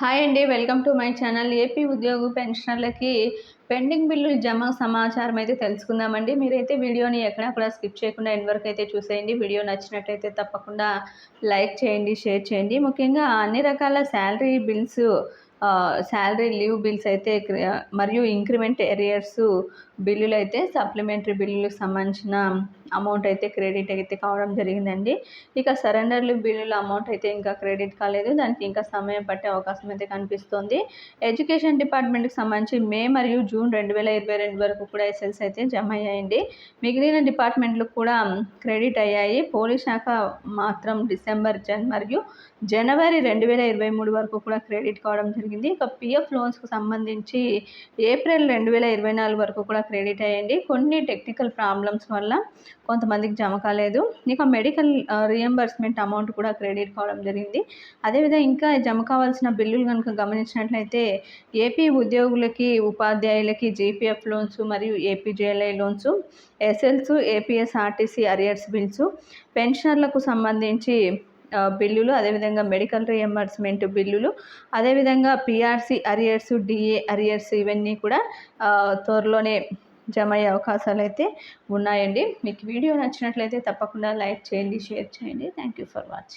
Hi అండి welcome to my channel. AP ఉద్యోగ పెన్షనర్లకి పెండింగ్ బిల్లు జమ సమాచారం అయితే తెలుసుకుందామండి. మీరైతే వీడియోని ఎక్కడా కూడా స్కిప్ చేయకుండా ఎండ్ వరకు అయితే చూసేయండి. వీడియో నచ్చినట్టయితే తప్పకుండా లైక్ చేయండి షేర్ చేయండి. ముఖ్యంగా అన్ని రకాల salary bills salary leave bills అయితే మరియు ఇంక్రిమెంట్ ఏరియర్స్ బిల్లులు అయితే సప్లిమెంటరీ బిల్లులకు సంబంధించిన అమౌంట్ అయితే క్రెడిట్ అయితే కావడం జరిగిందండి. ఇక సరెండర్లు బిల్లుల అమౌంట్ అయితే ఇంకా క్రెడిట్ కాలేదు. దానికి ఇంకా సమయం పట్టే అవకాశం అయితే కనిపిస్తోంది. ఎడ్యుకేషన్ డిపార్ట్మెంట్కి సంబంధించి మే మరియు జూన్ రెండు వేల ఇరవై రెండు వరకు కూడా ఎస్ఎల్స్ అయితే జమ అయ్యాయండి. మిగిలిన డిపార్ట్మెంట్లకు కూడా క్రెడిట్ అయ్యాయి. పోలీస్ శాఖ మాత్రం డిసెంబర్ జన్ మరియు జనవరి రెండు వేల ఇరవై మూడు వరకు కూడా క్రెడిట్ కావడం జరిగింది. ఇక పిఎఫ్ లోన్స్కు సంబంధించి ఏప్రిల్ రెండు వేల ఇరవై నాలుగు వరకు కూడా క్రెడిట్ అయ్యండి కొన్ని టెక్నికల్ ప్రాబ్లమ్స్ వల్ల కొంతమందికి జమ కాలేదు. ఇక మెడికల్ రియంబర్స్మెంట్ అమౌంట్ కూడా క్రెడిట్ కావడం జరిగింది. అదేవిధంగా ఇంకా జమ కావాల్సిన బిల్లులు కనుక గమనించినట్లయితే ఏపీ ఉద్యోగులకి ఉపాధ్యాయులకి జీపీఎఫ్ లోన్స్ మరియు APGLI loans SLs APSRTC arrears bills పెన్షనర్లకు సంబంధించి బిల్లులు అదేవిధంగా మెడికల్ రియంబర్స్మెంట్ బిల్లులు అదేవిధంగా పీఆర్సీ అరియర్స్ డిఏ అరియర్స్ ఇవన్నీ కూడా త్వరలోనే జమ అయ్యే అవకాశాలు అయితే ఉన్నాయండి. మీకు వీడియో నచ్చినట్లయితే తప్పకుండా లైక్ చేయండి షేర్ చేయండి. Thank you for watching